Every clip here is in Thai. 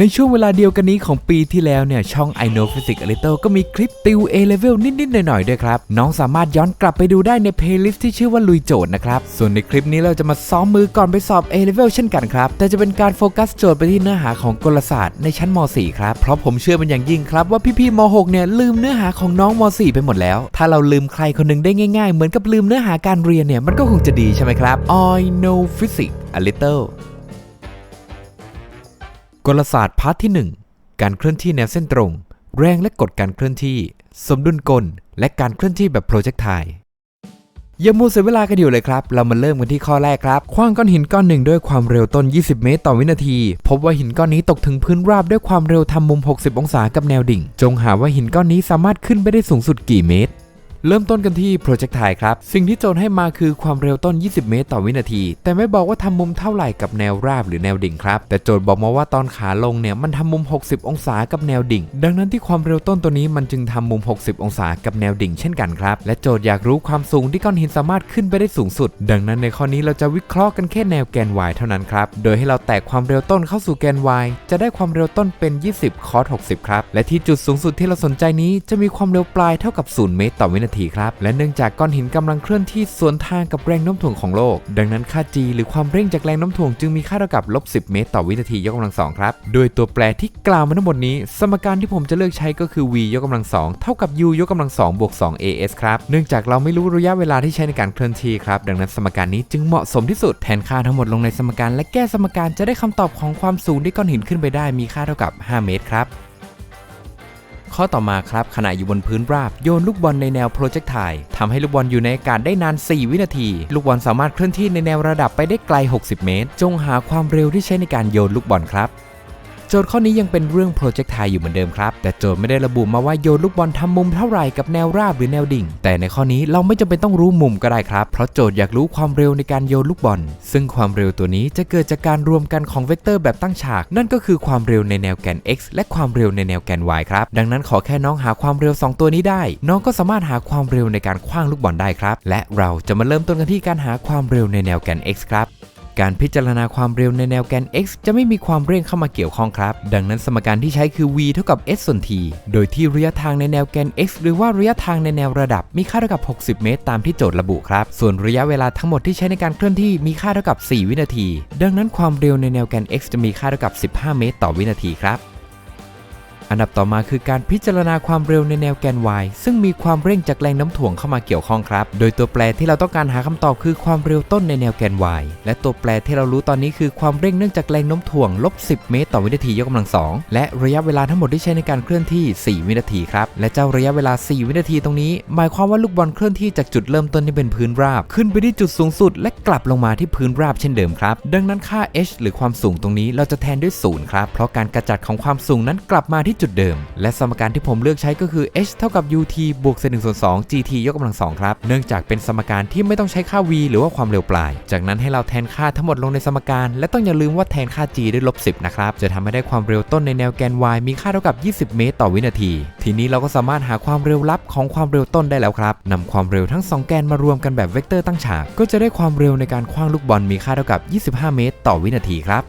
ในช่วงเวลาเดียวกันนี้ของปีที่แล้วเนี่ย ช่อง I know Physics a little ก็มีคลิปติว A level นิด ๆ หน่อย ๆ ด้วยครับ น้องสามารถย้อนกลับไปดูได้ในเพลย์ลิสต์ที่ชื่อว่าลุยโจทย์นะครับ ส่วนในคลิปนี้เราจะมาซ้อมมือก่อนไปสอบ A level เช่นกันครับ แต่จะเป็นการโฟกัสโจทย์ไปที่เนื้อหาของกลศาสตร์ในชั้นม .4 ครับ เพราะผมเชื่อเป็นอย่างยิ่งครับว่าพี่ๆม .6 เนี่ยลืมเนื้อหาของน้องม .4 ไปหมดแล้ว ถ้าเราลืมใครคนหนึงได้ง่าย ๆ เหมือนกับลืมเนื้อหาการเรียนเนี่ยมันก็คงจะดีใช่ไหมครับ I know Physics a little กลศาสตร์พาร์ทที่ 1 การเคลื่อนที่แนวเส้นตรง แรงและกดการเคลื่อนที่ สมดุลกล และการเคลื่อนที่แบบโปรเจกต์ไทอย่ามัวเสียเวลากันอยู่เลยครับ เรามาเริ่มกันที่ข้อแรกครับคว้างก้อนหินก้อนหนึ่งด้วยความเร็วต้น 20 เมตรต่อวินาที พบว่าหินก้อนนี้ตกถึงพื้นราบด้วยความเร็วทำมุม 60 องศากับแนวดิ่ง จงหาว่าหินก้อนนี้สามารถขึ้นไปได้สูงสุดกี่เมตร เริ่มต้นกันที่โปรเจกต์ไทครับ สิ่งที่โจทย์ให้มาคือความเร็วต้น 20 เมตร ต่อวินาที แต่ไม่บอกว่าทำมุมเท่าไหร่กับแนวราบหรือแนวดิ่งครับ แต่โจทย์บอกมาว่าตอนขาลงเนี่ยมันทำมุม 60 องศากับแนวดิ่ง ดังนั้นที่ความเร็วต้นตัวนี้มันจึงทำมุม 60 องศากับแนวดิ่งเช่นกันครับ และโจทย์อยากรู้ความสูงที่ก้อนหินสามารถขึ้นไปได้สูงสุด ดังนั้นในข้อนี้เราจะวิเคราะห์กันแค่แนวแกน y เท่านั้นครับ โดยให้เราแตกความเร็วต้นเข้าสู่แกน y จะได้ความเร็วต้นเป็น 20 คอส 60 ครับ และที่จุดสูงสุดที่เราสนใจนี้จะมีความเร็วปลายเท่ากับ 0 เมตร ต่อวินาทีครับ และเนื่องจากก้อนหินกำลังเคลื่อนที่สวนทางกับแรงโน้มถ่วงของโลก ดังนั้นค่า g หรือความเร่งจากแรงโน้มถ่วงจึงมีค่าเท่ากับลบ10 เมตร ต่อวินาทียกกำลังสองครับ โดยตัวแปรที่กล่าวมาทั้งหมดนี้ สมการที่ผมจะเลือกใช้ก็คือ v ยกกำลังสองเท่ากับ u ยกกำลังสองบวก2 as ครับเนื่องจากเราไม่รู้ระยะเวลาที่ใช้ในการเคลื่อนที่ครับดังนั้นสมการนี้จึงเหมาะสมที่สุดแทนค่าทั้งหมดลงในสมการและแก้สมการจะได้คำตอบของความสูงที่ก้อนหินขึ้นไปได้มีค่าเท่ากับ 5 เมตรครับ ข้อต่อมาครับขณะอยู่บนพื้นราบโยนลูกบอลในแนวโปรเจกต์ไททำให้ลูกบอลอยู่ในอากาศได้นาน 4 วินาที ลูกบอลสามารถเคลื่อนที่ในแนวระดับไปได้ไกล 60 เมตร จงหาความเร็วที่ใช้ในการโยนลูกบอลครับ โจทย์ข้อนี้ยังเป็นเรื่องโปรเจกต์ไทยอยู่เหมือนเดิมครับ แต่โจทย์ไม่ได้ระบุมาว่าโยนลูกบอลทำมุมเท่าไหร่กับแนวราบหรือแนวดิ่ง แต่ในข้อนี้เราไม่จำเป็นต้องรู้มุมก็ได้ครับ เพราะโจทย์อยากรู้ความเร็วในการโยนลูกบอล ซึ่งความเร็วตัวนี้จะเกิดจากการรวมกันของเวกเตอร์แบบตั้งฉาก นั่นก็คือความเร็วในแนวแกน x และความเร็วในแนวแกน y ครับ ดังนั้นขอแค่น้องหาความเร็ว 2 ตัวนี้ได้ น้องก็สามารถหาความเร็วในการคว้างลูกบอลได้ครับ และเราจะมาเริ่มต้นกันที่การหาความเร็วในแนวแกน x ครับ การพิจารณาความเร็วในแนวแกน x จะไม่มีความเร่งเข้ามาเกี่ยวข้องครับ ดังนั้นสมการที่ใช้คือ v เท่ากับ s ส่วน t โดยที่ระยะทางในแนวแกน x หรือว่าระยะทางในแนวระดับมีค่าเท่ากับ 60 เมตร ตามที่โจทย์ระบุครับ ส่วนระยะเวลาทั้งหมดที่ใช้ในการเคลื่อนที่มีค่าเท่ากับ 4 วินาที ดังนั้นความเร็วในแนวแกน x จะมีค่าเท่ากับ 15 เมตร ต่อวินาทีครับ อันดับต่อมาคือการพิจารณาความเร็วในแนวแกน y ซึ่งมีความเร่งจากแรงน้ำถ่วงเข้ามาเกี่ยวข้องครับ โดยตัวแปรที่เราต้องการหาคำตอบคือความเร็วต้นในแนวแกน y และตัวแปรที่เรารู้ตอนนี้คือความเร่งเนื่องจากแรงน้มถ่วงลบ10 เมตรต่อวินาทียกกำลังสองและระยะเวลาทั้งหมดที่ใช้ในการเคลื่อนที่ 4 วินาทีครับ และเจ้าระยะเวลา 4 วินาทีตรงนี้ หมายความว่าลูกบอลเคลื่อนที่จากจุดเริ่มต้นที่เป็นพื้นราบ ขึ้นไปที่จุดสูงสุด และกลับลงมาที่พื้นราบเช่นเดิมครับ ดังนั้นค่า h หรือความสูงตรงนี้เราจะแทนด้วย0ครับ เพราะการกระจัดของความสูงนั้นกลับมาที่จุดเดิม และสมการที่ผมเลือกใช้ก็คือ h เท่ากับ ut บวกเศษ1ส่วน2 gt ยกกำลังสองครับ เนื่องจากเป็นสมการที่ไม่ต้องใช้ค่า v หรือว่าความเร็วปลาย จากนั้นให้เราแทนค่าทั้งหมดลงในสมการ และต้องอย่าลืมว่าแทนค่า g ด้วยลบ10นะครับ จะทำให้ได้ความเร็วต้นในแนวแกน y มีค่าเท่ากับ 20 เมตรต่อวินาที ทีนี้เราก็สามารถหาความเร็วลับของความเร็วต้นได้แล้วครับนำความเร็วทั้ง 2 แกนมารวมกันแบบเวกเตอร์ตั้งฉาก ก็จะได้ความเร็วในการคว้างลูกบอลมีค่าเท่ากับ 25 เมตร ต่อวินาทีครับ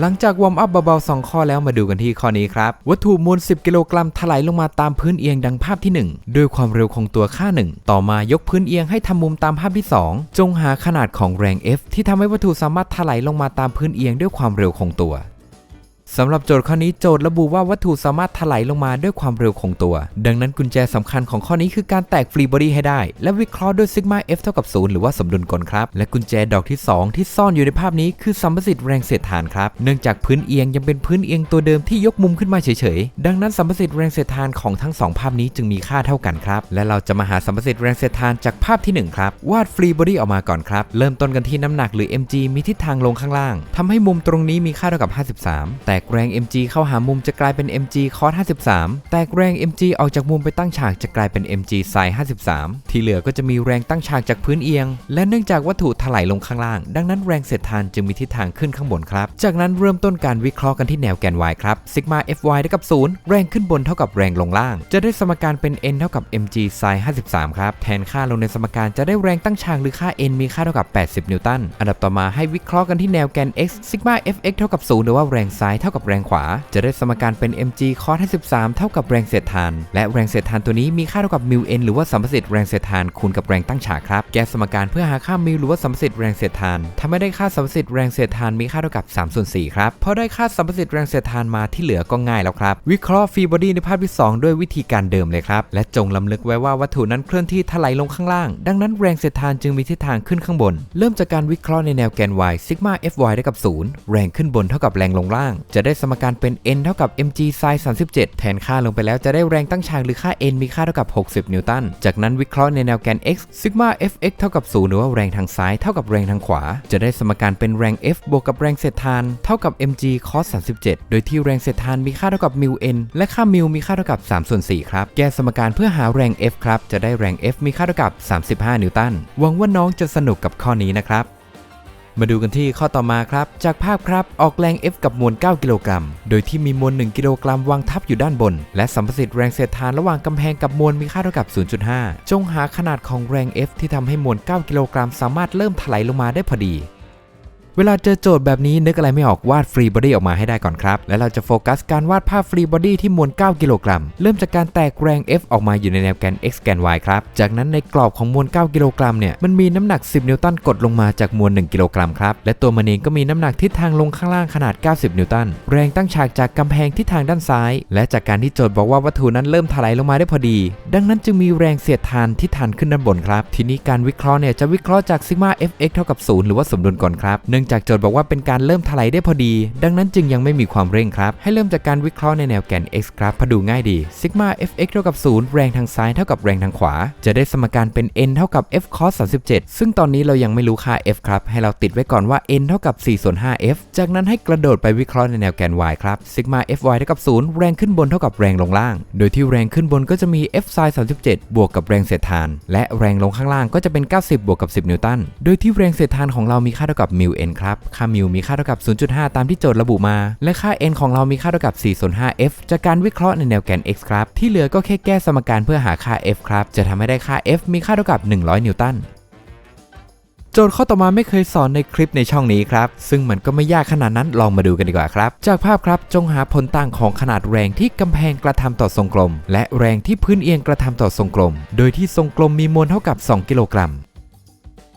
หลังจากวอร์มอัพเบาๆ2ข้อแล้วมาดูกันที่ข้อนี้ครับ วัตถุมวล 10 กิโลกรัมถลายลงมาตามพื้นเอียงดังภาพที่ 1 ด้วยความเร็วของตัวค่า 1 ต่อมายกพื้นเอียงให้ทำมุมตามภาพที่ 2 จงหาขนาดของแรง F ที่ทำให้วัตถุสามารถถลายลงมาตามพื้นเอียงด้วยความเร็วคงตัว สำหรับโจทย์ข้อนี้โจทย์ระบุว่าวัตถุสามารถถลายลงมาด้วยความเร็วคงตัว ดังนั้นกุญแจสำคัญของข้อนี้คือการแตกฟรีบอดี้ให้ได้ และวิเคราะห์ด้วยซิกมา F เท่ากับ0หรือว่าสมดุลกลครับ และกุญแจดอกที่ 2 ที่ซ่อนอยู่ในภาพนี้คือสัมประสิทธิ์แรงเสียดทานครับ เนื่องจากพื้นเอียงยังเป็นพื้นเอียงตัวเดิมที่ยกมุมขึ้นมาเฉยๆ ดังนั้นสัมประสิทธิ์แรงเสียดทานของทั้งสองภาพนี้จึงมีค่าเท่ากันครับ และเราจะมาหาสัมประสิทธิ์แรงเสียดทานจากภาพที่หนึ่งครับ วาดฟรีบอดี้ออกมาก่อนครับ เริ่มต้นกันที่น้ำหนักหรือ mg มีทิศทางลงข้างล่างทำให้มุมตรงนี้มีค่าเท่ากับ 53 แตกแรง mg เข้าหามุมจะกลายเป็น mg cos 53 แตกแรง mg ออกจากมุมไปตั้งฉากจะกลายเป็น mg sin 53 ที่เหลือก็จะมีแรงตั้งฉากจากพื้นเอียง และเนื่องจากวัตถุถลายลงข้างล่าง ดังนั้นแรงเสียดทานจึงมีทิศทางขึ้นข้างบนครับ จากนั้นเริ่มต้นการวิเคราะห์กันที่แนวแกน y ครับซิกมา fy ได้กับ 0 แรงขึ้นบนเท่ากับแรงลงล่าง จะได้สมการเป็น n เท่ากับ mg sin 53 ครับ แทนค่าลงในสมการจะได้แรงตั้งฉากหรือค่า n มีค่าเท่ากับ 80 นิวตัน อันดับต่อมาให้วิเคราะห์กันที่แนวแกน x ซิกมา fx เท่ากับ 0 หรือว่าแรงซ้ายเท่ากับกับแรงขวา จะได้สมการเป็น mg cos 53 เท่ากับแรงเสียดทาน และแรงเสียดทานตัวนี้มีค่าเท่ากับ mu n หรือว่าสัมประสิทธิ์แรงเสียดทานคูณกับแรงตั้งฉากครับ แก้สมการเพื่อหาค่ามิวหรือว่าสัมประสิทธิ์แรงเสียดทานทำให้ได้ค่าสัมประสิทธิ์แรงเสียดทานมีค่าเท่ากับ3ส่วน4ครับพอได้ค่าสัมประสิทธิ์แรงเสียดทานมาที่เหลือก็ง่ายแล้วครับ วิเคราะห์ฟรีบอดี้ในภาพที่ 2 ด้วยวิธีการเดิมเลยครับ และจงลำลึกไว้ว่าวัตถุนั้นเคลื่อนที่ถลายลงข้างล่าง ดังนั้นแรงเสียดทานจึงมีทิศทางขึ้นข้างบน เริ่มจากการวิเคราะห์ในแนวแกน y ซิกมา fy ได้กับ 0 แรงขึ้นบนเท่ากับแรงลงล่างจะได้สมการเป็น n เท่ากับ mg sin 37 แทนค่าลงไปแล้วจะได้แรงตั้งฉากหรือค่า n มีค่าเท่ากับ 60 นิวตัน จากนั้นวิเคราะห์ในแนวแกน x ซิกมา fx เท่ากับ 0 หรือว่าแรงทางซ้ายเท่ากับแรงทางขวา จะได้สมการเป็นแรง f บวกกับแรงเสียดทานเท่ากับ mg cos 37 โดยที่แรงเสียดทานมีค่าเท่ากับ mu n และค่า mu มีค่าเท่ากับ3ส่วน4ครับ แก้สมการเพื่อหาแรง f ครับ จะได้แรง f มีค่าเท่ากับ 35 นิวตัน หวังว่าน้องจะสนุกกับข้อนี้นะครับ มาดูกันที่ข้อต่อมาครับ จากภาพครับออกแรง F กับมวล 9 กิโลกรัม โดยที่มีมวล 1 กิโลกรัมวางทับอยู่ด้านบน และสัมประสิทธิ์แรงเสียดทานระหว่างกำแพงกับมวลมีค่าเท่ากับ 0.5 จงหาขนาดของแรง F ที่ทำให้มวล 9 กิโลกรัมสามารถเริ่มถลายลงมาได้พอดี เวลาเจอโจทย์แบบนี้นึกอะไรไม่ออกวาดฟรีบอดี้ออกมาให้ได้ก่อนครับ และเราจะโฟกัสการวาดภาพฟรีบอดี้ที่มวล 9 กิโลกรัม เริ่มจากการแตกแรง F ออกมาอยู่ในแนวแกน x แกน y ครับ จากนั้นในกรอบของมวล 9 กิโลกรัมเนี่ย มันมีน้ำหนัก 10 นิวตันกดลงมาจากมวล 1 กิโลกรัมครับ และตัวมันเองก็มีน้ำหนักทิศทางลงข้างล่างขนาด 90 นิวตัน แรงตั้งฉากจากกำแพงที่ทางด้านซ้าย และจากการที่โจทย์บอกว่าวัตถุนั้นเริ่มถลายลงมาได้พอดี ดังนั้นจึงมีแรงเสียดทานที่ทานขึ้นด้านบนครับ ทีนี้การวิเคราะห์เนี่ยจะวิเคราะห์จากซิกมา fx เท่ากับ 0 หรือว่าสมดุลก่อนครับเนื่องจากโจทย์บอกว่าเป็นการเริ่มถลายได้พอดี ดังนั้นจึงยังไม่มีความเร่งครับ ให้เริ่มจากการวิเคราะห์ในแนวแกน x ครับพอดูง่ายดีซิกมา fx เท่ากับ 0 แรงทางซ้ายเท่ากับแรงทางขวา จะได้สมการเป็น n เท่ากับ f cos 37 ซึ่งตอนนี้เรายังไม่รู้ค่า f ครับ ให้เราติดไว้ก่อนว่า n เท่ากับ4ส่วน 5 f จากนั้นให้กระโดดไปวิเคราะห์ในแนวแกน y ครับซิกมา fy เท่ากับ 0 แรงขึ้นบนเท่ากับแรงลงล่าง โดยที่แรงขึ้นบนก็จะมี f sin 37 บวกกับแรงเสียดทาน และแรงลงข้างล่างก็จะเป็น 90 บวกกับ 10 นิวตัน โดยที่แรงเสียดทานของเรามีค่าเท่ากับ mu n ครับ ค่า mu มีค่าเท่ากับ 0.5 ตามที่โจทย์ระบุมา และค่า n ของเรามีค่าเท่ากับ 4 ส่วน 5 f จากการวิเคราะห์ในแนวแกน x ครับ ที่เหลือก็แค่แก้สมการเพื่อหาค่า f ครับ จะทำให้ได้ค่า f มีค่าเท่ากับ 100 นิวตันโจทย์ข้อต่อมาไม่เคยสอนในคลิปในช่องนี้ครับ ซึ่งมันก็ไม่ยากขนาดนั้นลองมาดูกันดีกว่าครับ จากภาพครับจงหาผลต่างของขนาดแรงที่กำแพงกระทำต่อทรงกลม และแรงที่พื้นเอียงกระทำต่อทรงกลม โดยที่ทรงกลมมีมวลเท่ากับ 2 กิโลกรัม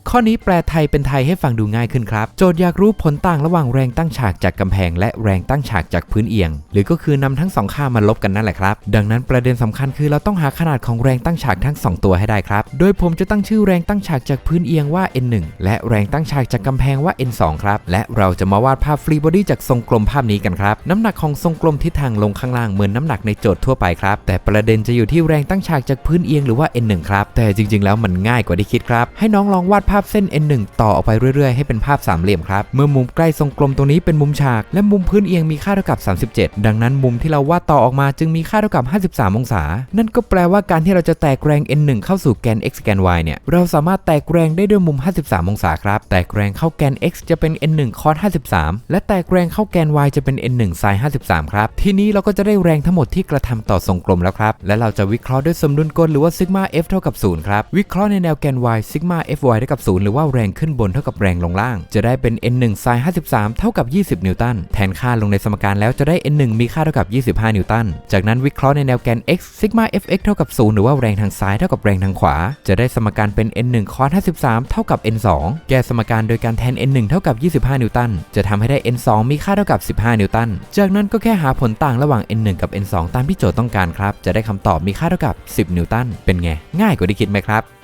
ข้อนี้แปลไทยเป็นไทยให้ฟังดูง่ายขึ้นครับ โจทย์อยากรู้ผลต่างระหว่างแรงตั้งฉากจากกำแพง และแรงตั้งฉากจากพื้นเอียง หรือก็คือนำทั้งสองค่ามาลบกันนั่นแหละครับ ดังนั้นประเด็นสำคัญคือเราต้องหาขนาดของแรงตั้งฉากทั้ง 2 ตัวให้ได้ครับ โดยผมจะตั้งชื่อแรงตั้งฉากจากพื้นเอียงว่า n1 และแรงตั้งฉากจากกำแพงว่า n2 ครับ และเราจะมาวาดภาพฟรีบอดี้จากทรงกลมภาพนี้กันครับ น้ำหนักของทรงกลมทิศทางลงข้างล่างเหมือนน้ำหนักในโจทย์ทั่วไปครับ แต่ประเด็นจะอยู่ที่แรงตั้งฉากจากพื้นเอียงหรือว่า n1 ครับ แต่จริง ๆ แล้วมันง่ายกว่าที่คิดครับ ให้น้องลองวาดภาพเส้น n1 ต่อออกไปเรื่อยๆ ให้เป็นภาพสามเหลี่ยมครับ เมื่อมุมใกล้ทรงกลมตรงนี้เป็นมุมฉาก และมุมพื้นเอียงมีค่าเท่ากับ 37 ดังนั้นมุมที่เราวาดต่อออกมาจึงมีค่าเท่ากับ 53 องศา นั่นก็แปลว่าการที่เราจะแตกแรง n1 เข้าสู่แกน x แกน y เนี่ย เราสามารถแตกแรงได้ด้วยมุม 53 องศาครับ แตกแรงเข้าแกน x จะเป็น n1 cos 53 และแตกแรงเข้าแกน y จะเป็น n1 sin 53 ครับ ทีนี้เราก็จะได้แรงทั้งหมดที่กระทำต่อทรงกลมแล้วครับ และเราจะวิเคราะห์ด้วยสมดุลกลหรือว่าซิกมา f เท่ากับ0ครับ วิเคราะห์ในแนวแกน y ซิกมา fy เท่ากับ0หรือว่าแรงขึ้นบนเท่ากับแรงลงล่าง จะได้เป็น n1 sin 53 เท่ากับ 20 นิวตัน แทนค่าลงในสมการแล้วจะได้ n1 มีค่าเท่ากับ 25 นิวตัน จากนั้นวิเคราะห์ในแนวแกน x ซิกมา fx เท่ากับ0หรือว่าแรงทางซ้ายเท่ากับแรงทางขวา จะได้สมการเป็น n1 cos 53 เท่ากับ n2 แก้สมการโดยการแทน n1 เท่ากับ 25 นิวตัน จะทำให้ได้ n2 มีค่าเท่ากับ 15 นิวตัน จากนั้นก็แค่หาผลต่างระหว่าง n1 กับ n2 ตามที่โจทย์ต้องการครับ จะได้คำตอบมีค่าเท่ากับ 10 นิวตัน เป็นไง ง่ายกว่าที่คิดไหมครับ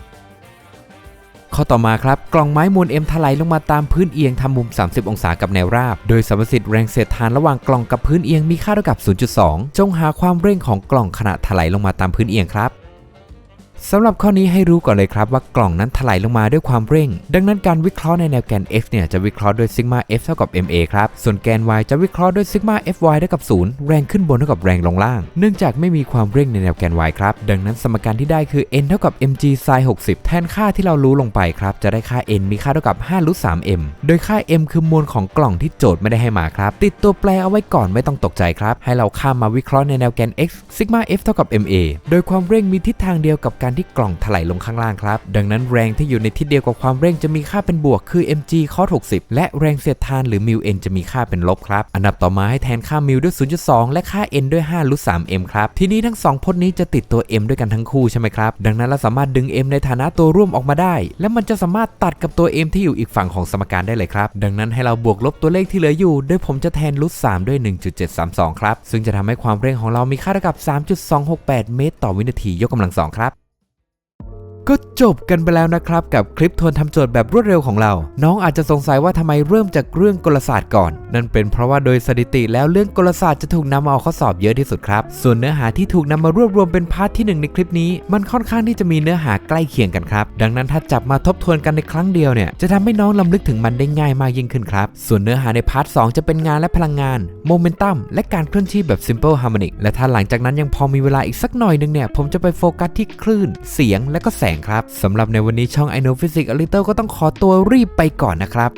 ข้อต่อมาครับ กล่องไม้มวลเอ็มถลายลงมาตามพื้นเอียงทำมุม 30 องศากับแนวราบ โดยสมสิทธิ์แรงเสียดทานระหว่างกล่องกับพื้นเอียงมีค่าเท่ากับ 0.2 จงหาความเร่งของกล่องขณะถลายลงมาตามพื้นเอียงครับ สำหรับข้อนี้ให้รู้ก่อนเลยครับว่ากล่องนั้นถลายลงมาด้วยความเร่ง ดังนั้นการวิเคราะห์ในแนวแกน x เนี่ยจะวิเคราะห์ด้วยซิกมา f เท่ากับ ma ครับ ส่วนแกน y จะวิเคราะห์ด้วยซิกมา fy เท่ากับ 0 แรงขึ้นบนเท่ากับแรงลงล่าง เนื่องจากไม่มีความเร่งในแนวแกน y ครับ ดังนั้นสมการที่ได้คือ n เท่ากับ mg sin 60 แทนค่าที่เรารู้ลงไปครับ จะได้ค่า n มีค่าเท่ากับ5รูท 3m โดยค่า m คือมวลของกล่องที่โจทย์ไม่ได้ให้มาครับ ติดตัวแปรเอาไว้ก่อนไม่ต้องตกใจครับ ให้เราข้ามมาวิเคราะห์ในแนวแกน x ซิกมา f เท่ากับ ma โดยความเร่งมีทิศทางเดียวกับการการที่กล่องถลายลงข้างล่างครับ ดังนั้นแรงที่อยู่ในทิศเดียวกับความเร่งจะมีค่าเป็นบวกคือ mg cos 60 และแรงเสียดทานหรือ mu n จะมีค่าเป็นลบครับ อันดับต่อมาให้แทนค่า mu ด้วย 0.2 และค่า n ด้วย5รูท3 m ครับ ทีนี้ทั้งสองพจน์นี้จะติดตัว m ด้วยกันทั้งคู่ใช่ไหมครับ ดังนั้นเราสามารถดึง m ในฐานะตัวร่วมออกมาได้ และมันจะสามารถตัดกับตัว m ที่อยู่อีกฝั่งของสมการได้เลยครับ ดังนั้นให้เราบวกลบตัวเลขที่เหลืออยู่ โดยผมจะแทนรูท3ด้วย 1.732 ครับ ซึ่งจะทำให้ความเร่งของเรามีค่าเท่ากับ 3.268 เมตร ต่อวินาทียกกำลังสองครับ ก็จบกันไปแล้วนะครับ กับคลิปทวนทำโจทย์แบบรวดเร็วของเรา น้องอาจจะสงสัยว่าทำไมเริ่มจากเรื่องกลศาสตร์ก่อน นั่นเป็นเพราะว่าโดยสถิติแล้วเรื่องกลศาสตร์จะถูกนำมาเอาข้อสอบเยอะที่สุดครับ ส่วนเนื้อหาที่ถูกนำมารวบรวมเป็นพาร์ทที่หนึ่งในคลิปนี้ มันค่อนข้างที่จะมีเนื้อหาใกล้เคียงกันครับ ดังนั้นถ้าจับมาทบทวนกันในครั้งเดียวเนี่ยจะทำให้น้องลำลึกถึงมันได้ง่ายมากยิ่งขึ้นครับ ส่วนเนื้อหาในพาร์ทสจะเป็นงานและพลังงานโมเมนตัมและการเคลื่อนที่แบบ simple harmonic และถ้าหลังจากนั้นยังพอมีเวลาอีกสักหน่อยนึงเนี่ยผมจะไปโฟกัสที่คลื่น เสียงและก็แสงครับสำหรับในวันนี้ช่อง I know Physics a little ก็ต้องขอตัวรีบไปก่อนนะครับ